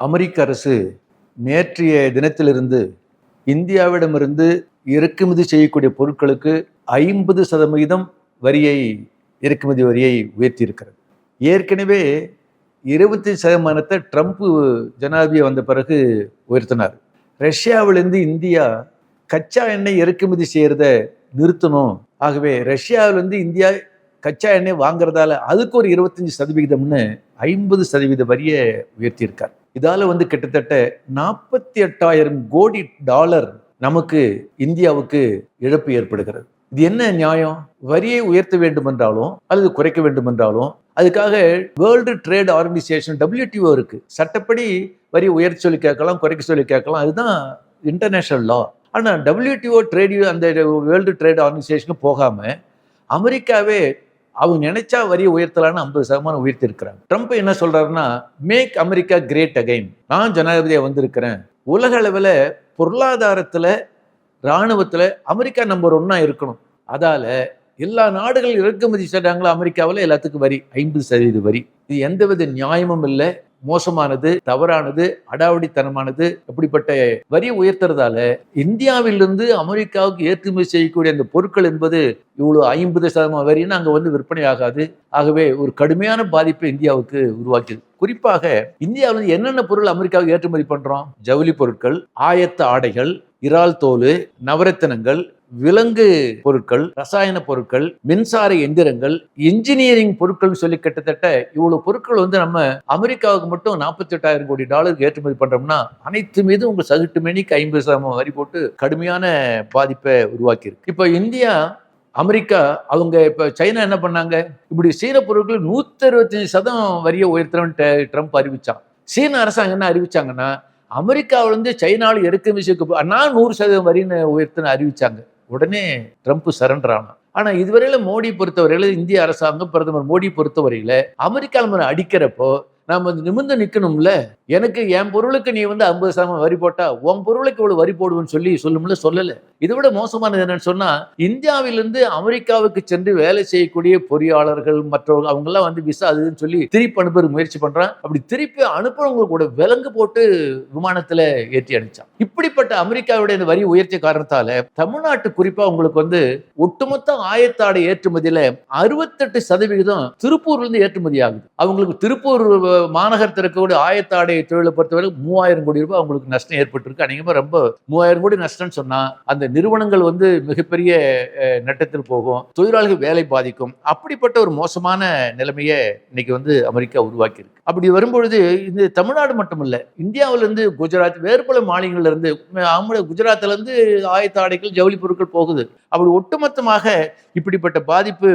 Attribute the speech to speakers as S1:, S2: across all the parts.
S1: அமெரிக்க அரசு நேற்றைய தினத்திலிருந்து இந்தியாவிடமிருந்து இறக்குமதி செய்யக்கூடிய பொருட்களுக்கு ஐம்பது சதவிகிதம் வரியை இறக்குமதி வரியை உயர்த்தியிருக்கிறது. ஏற்கனவே இருபத்தி சதமானத்தை ட்ரம்ப் ஜனாதிபதி வந்த பிறகு உயர்த்தினார். ரஷ்யாவிலிருந்து இந்தியா கச்சா எண்ணெய் இறக்குமதி செய்கிறத நிறுத்தணும். ஆகவே ரஷ்யாவிலிருந்து இந்தியா கச்சா எண்ணெய் வாங்குறதால அதுக்கு ஒரு இருபத்தஞ்சு சதவிகிதம்னு ஐம்பது சதவீத வரியை உயர்த்தியிருக்கார். இதால வந்து கிட்டத்தட்ட நாற்பத்தி எட்டாயிரம் கோடி டாலர் நமக்கு இந்தியாவுக்கு இழப்பு ஏற்படுகிறது. இது என்ன நியாயம்? வரியை உயர்த்த வேண்டும் என்றாலும் அல்லது குறைக்க வேண்டும் என்றாலும் அதுக்காக வேர்ல்டு ட்ரேட் ஆர்கனைசேஷன் டபிள்யூடிஓ இருக்கு. சட்டப்படி வரி உயர்த்தி சொல்லி கேட்கலாம் குறைக்க சொல்லி கேட்கலாம். அதுதான் இன்டர்நேஷனல் லா ஆனால் டபிள்யூடிஓ ட்ரேட் அந்த வேர்ல்டு ட்ரேட் ஆர்கனைசேஷனுக்கு போகாமல் அமெரிக்காவே அவங்க நினைச்சா வரியை உயர்த்தலான்னு ஐம்பது சதமானம் உயர்த்திருக்கிறாங்க ட்ரம்ப் என்ன சொல்றாருன்னா மேக் அமெரிக்கா கிரேட் அகைன் நான் ஜனாதிபதியாக வந்திருக்கிறேன். உலக அளவில் பொருளாதாரத்தில் இராணுவத்தில் அமெரிக்கா நம்பர் ஒன்னா இருக்கணும். அதால எல்லா நாடுகள் இறக்குமதி செய்கிறாங்களோ அமெரிக்காவில்? எல்லாத்துக்கும் வரி ஐம்பது சதவீத வரி. இது எந்தவித நியாயமும் இல்லை. மோசமானது தவறானது அடாவடித்தனமானது அப்படிப்பட்ட வரி உயர்த்துறதால இந்தியாவிலிருந்து அமெரிக்காவுக்கு ஏற்றுமதி செய்யக்கூடிய அந்த பொருட்கள் என்பது இவ்வளவு ஐம்பது சதவீதம் வரின்னு அங்கே வந்து விற்பனை ஆகாது. ஆகவே ஒரு கடுமையான பாதிப்பை இந்தியாவுக்கு உருவாக்கியது. குறிப்பாக இந்தியாவில் என்னென்ன பொருள் அமெரிக்காவுக்கு ஏற்றுமதி பண்றோம்? ஜவுளி பொருட்கள் ஆயத்த ஆடைகள் இறால் தோல் நவரத்தினங்கள் விலங்கு பொருட்கள் ரசாயன பொருட்கள் மின்சார எந்திரங்கள் இன்ஜினியரிங் பொருட்கள் சொல்லி கிட்டத்தட்ட இவ்வளவு பொருட்கள் வந்து நம்ம அமெரிக்காவுக்கு மட்டும் நாற்பத்தி எட்டாயிரம் கோடி டாலருக்கு ஏற்றுமதி பண்றோம்னா அனைத்து மீதும் உங்க சதுட்டு மணிக்கு ஐம்பது சதவீதம் வரி போட்டு கடுமையான பாதிப்பை உருவாக்கியிருக்கு. இப்போ இந்தியா அமெரிக்கா அவங்க இப்போ சைனா என்ன பண்ணாங்க? இப்படி சீன பொருட்கள் நூத்தி அறுபத்தஞ்சு சதம் வரியை உயர்த்துறோம்னு ட்ரம்ப் அறிவிச்சான். சீன அரசாங்கம் என்ன அறிவிச்சாங்கன்னா அமெரிக்காவிலேருந்து சைனாவில் இறக்குமதி நான் நூறு சதவீதம் வரின்னு உயர்த்துன்னு அறிவிச்சாங்க. உடனே ட்ரம்ப் சரண்டர் ஆனான். ஆனா இதுவரையில மோடி பொறுத்தவரையில இந்திய அரசாங்கம் பிரதமர் மோடி பொறுத்தவரையில அமெரிக்கா நம்ம அடிக்கிறப்போ நாம நிமிர்ந்து நிக்கணும்ல? எனக்கு என் பொருளுக்கு நீ வந்து ஐம்பது சதவீதம் வரி போட்டா உன் பொருளுக்கு இவ்வளவு வரி போடுவேன்னு சொல்லி சொல்லும்ல? சொல்லலை. இதை விட மோசமானது என்னன்னு சொன்னா இந்தியாவிலிருந்து அமெரிக்காவுக்கு சென்று வேலை செய்யக்கூடிய பொறியாளர்கள் மற்றவங்க அவங்க எல்லாம் வந்து விசா அதுன்னு சொல்லி திருப்பி அனுப்புற முயற்சி பண்றான். அப்படி திருப்பி அனுப்புறவங்களுக்கு கூட விலங்கு போட்டு விமானத்துல ஏற்றி அனுப்பிச்சான். இப்படிப்பட்ட அமெரிக்காவுடைய இந்த வரி உயர்த்திய காரணத்தால தமிழ்நாட்டு குறிப்பா உங்களுக்கு வந்து ஒட்டுமொத்த ஆயத்தாடை ஏற்றுமதியில அறுபத்தெட்டு சதவிகிதம் திருப்பூர்ல இருந்து ஏற்றுமதி ஆகுது. அவங்களுக்கு திருப்பூர் மாநகரத்தில் இருக்கக்கூடிய ஆயத்தாடை தொழிலை பொறுத்தவரை மூவாயிரம் கோடி ரூபாய் அவங்களுக்கு நஷ்டம் ஏற்பட்டிருக்கு. அநேகமாக ரொம்ப மூவாயிரம் கோடி நஷ்டம்னு சொன்னால் அந்த நிறுவனங்கள் வந்து மிகப்பெரிய நட்டத்தில் போகும். தொழிலாளர்கள் வேலை பாதிக்கும். அப்படிப்பட்ட ஒரு மோசமான நிலைமையை இன்னைக்கு வந்து அமெரிக்கா உருவாக்கி இருக்கு அப்படி வரும்பொழுது இது தமிழ்நாடு மட்டும் இல்ல குஜராத் வேறு பல மாநிலங்கள்ல இருந்து குஜராத்ல இருந்து ஆயத்த ஆடைகள் ஜவுளி பொருட்கள் போகுது. அப்படி ஒட்டுமொத்தமாக இப்படிப்பட்ட பாதிப்பு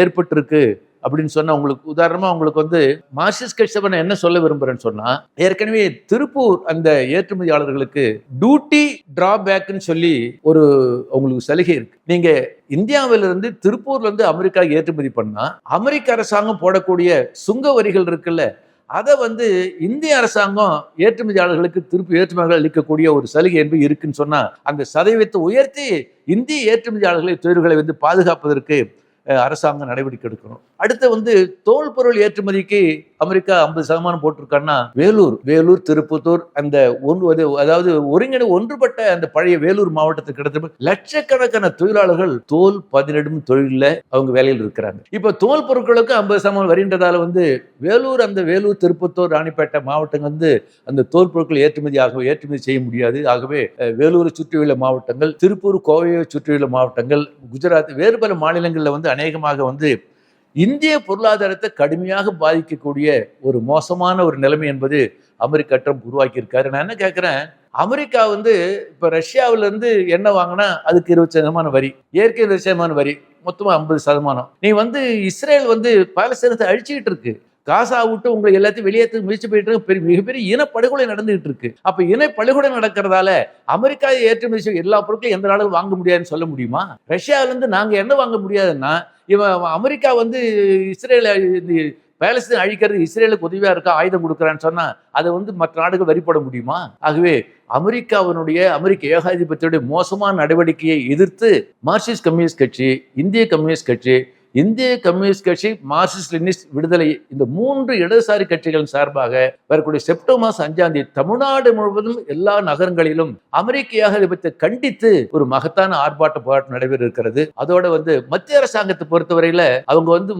S1: ஏற்பட்டிருக்கு. அப்படின்னு சொன்னால் உங்களுக்கு உதாரணமாக உங்களுக்கு வந்து மார்க்சிஸ்ட் கட்சி நான் என்ன சொல்ல விரும்புகிறேன்னு சொன்னால் ஏற்கனவே திருப்பூர் அந்த ஏற்றுமதியாளர்களுக்கு டியூட்டி டிராபேக்னு சொல்லி ஒரு உங்களுக்கு சலுகை இருக்கு. நீங்கள் இந்தியாவிலிருந்து திருப்பூர்லேருந்து அமெரிக்கா ஏற்றுமதி பண்ணால் அமெரிக்க அரசாங்கம் போடக்கூடிய சுங்க வரிகள் இருக்குல்ல அதை வந்து இந்திய அரசாங்கம் ஏற்றுமதியாளர்களுக்கு திருப்பி ஏற்றுமதிகள் அளிக்கக்கூடிய ஒரு சலுகை என்பது இருக்குன்னு சொன்னால் அந்த சதவீதத்தை உயர்த்தி இந்திய ஏற்றுமதியாளர்களை தொழில்களை வந்து பாதுகாப்பதற்கு அரசாங்கம் நடவடிக்கை எடுக்கணும். அடுத்து வந்து தோல் பொருள் ஏற்றுமதிக்கு அமெரிக்கா ஐம்பது சதமானம் போட்டிருக்காங்கன்னா வேலூர் வேலூர் திருப்பத்தூர் அந்த ஒன்று அதாவது ஒருங்கிணை ஒன்றுபட்ட அந்த பழைய வேலூர் மாவட்டத்துக்கு கிடைத்த லட்சக்கணக்கான தொழிலாளர்கள் தோல் பதினெடும் தொழிலில் அவங்க வேலையில் இருக்கிறாங்க. இப்போ தோல் பொருட்களுக்கு ஐம்பது சதமானம் வருகின்றதால வந்து வேலூர் அந்த வேலூர் திருப்பத்தூர் ராணிப்பேட்டை மாவட்டங்கள் வந்து அந்த தோல் பொருட்கள் ஏற்றுமதி ஆக ஏற்றுமதி செய்ய முடியாது. ஆகவே வேலூரை சுற்றியுள்ள மாவட்டங்கள் திருப்பூர் கோவையை சுற்றியுள்ள மாவட்டங்கள் குஜராத் வேறு பல மாநிலங்களில் வந்து அநேகமாக வந்து இந்திய பொருளாதாரத்தை கடுமையாக பாதிக்கக்கூடிய ஒரு மோசமான ஒரு நிலைமை என்பது அமெரிக்கா ட்ரம்ப் உருவாக்கியிருக்காரு. நான் என்ன கேட்குறேன்? அமெரிக்கா வந்து இப்போ ரஷ்யாவிலேருந்து இருந்து வாங்கினா அதுக்கு இருபது சதமான வரி இயற்கை இருபது சதமான வரி மொத்தமாக ஐம்பது சதமானம். நீ வந்து இஸ்ரேல் வந்து பாலஸ்தீனத்தை அழிச்சுக்கிட்டு இருக்கு. காசா விட்டு உங்களை எல்லாத்தையும் வெளியேற்ற முயற்சி போயிட்டு இருக்கு. பெரிய மிகப்பெரிய இனப்படுகொலை நடந்துகிட்டு இருக்கு. அப்ப இனப்படுகொலை நடக்கிறதால அமெரிக்கா ஏற்றுமதி செய்யும் எல்லா பொருட்களும் எந்த நாடும் வாங்க முடியாதுன்னு சொல்ல முடியுமா? ரஷ்யாவிலேருந்து நாங்க என்ன வாங்க முடியாதுன்னா இவன் அமெரிக்கா வந்து இஸ்ரேலை இந்த அழிக்கிறது இஸ்ரேலுக்கு உதவியாக இருக்கா? ஆயுதம் கொடுக்குறான்னு சொன்னால் அதை வந்து மற்ற நாடுகள் வரிப்பட முடியுமா? ஆகவே அமெரிக்காவினுடைய அமெரிக்க ஏகாதிபத்தியுடைய மோசமான நடவடிக்கையை எதிர்த்து மார்க்சிஸ்ட் கம்யூனிஸ்ட் கட்சி இந்திய கம்யூனிஸ்ட் கட்சி இந்திய கம்யூனிஸ்ட் கட்சி மார்க்சிஸ்ட் லெனிஸ்ட் விடுதலை இந்த மூன்று இடதுசாரி கட்சிகளின் சார்பாக வரக்கூடிய செப்டம்பர் மாதம் அஞ்சாம் தேதி தமிழ்நாடு முழுவதும் எல்லா நகரங்களிலும் அமெரிக்க ஏகாதிபத்தை கண்டித்து ஒரு மகத்தான ஆர்ப்பாட்ட போராட்டம் நடைபெற இருக்கிறது அதோட வந்து மத்திய அரசாங்கத்தை பொறுத்தவரையில அவங்க வந்து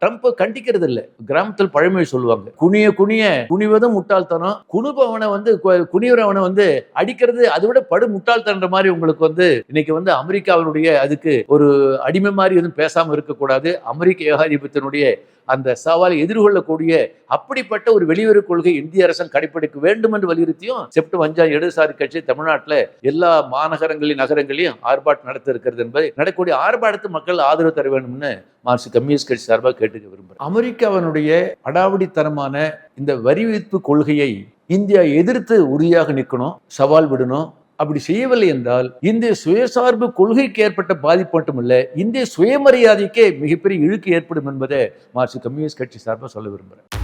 S1: ட்ரம்ப் கண்டிக்கிறது இல்ல கிராமத்தில் பழமொழி சொல்லுவாங்க. குனிய குனிய குனிவதும் முட்டாள்தனம். குனுபவனை வந்து குனிவரவனை வந்து அடிக்கிறது அதை விட படு முட்டாள்தன்ற மாதிரி உங்களுக்கு வந்து இன்னைக்கு வந்து அமெரிக்காவினுடைய அதுக்கு ஒரு அடிமை மாதிரி எதுவும் பேசாம இருக்கக்கூடாது. அமெரிக்க ஏகாதிபத்தியனுடைய அந்த சவாலை எதிர்கொள்ளக்கூடிய அப்படிப்பட்ட ஒரு வெளியுறவு கொள்கை இந்திய அரசு கடைபிடிக்க வேண்டும் என்று வலியுறுத்தியும் செப்டம்பர் அஞ்சாம் இடதுசாரி கட்சி தமிழ்நாட்டில் எல்லா மாநகரங்களின் நகரங்களையும் ஆர்ப்பாட்டம் நடத்த இருக்கிறது என்பதை நடக்கூடிய ஆர்ப்பாட்டத்து மக்கள் ஆதரவு தர வேண்டும்னு மார்க்சிஸ்ட் கம்யூனிஸ்ட் கட்சி சார்பாக கேட்டுக்க விரும்புகிறேன் அமெரிக்காவினுடைய அடாவடித்தனமான இந்த வரி விதிப்பு கொள்கையை இந்தியா எதிர்த்து உறுதியாக நிற்கணும் சவால் விடணும் அப்படி செய்யவில்லை என்றால் இந்திய சுயசார்பு கொள்கைக்கு ஏற்பட்ட பாதிப்பு மட்டுமல்ல இந்திய சுயமரியாதைக்கே மிகப்பெரிய இழுக்கு ஏற்படும் என்பதை மார்க்சிஸ்ட் கம்யூனிஸ்ட் கட்சி சார்பாக சொல்ல விரும்புகிறேன்.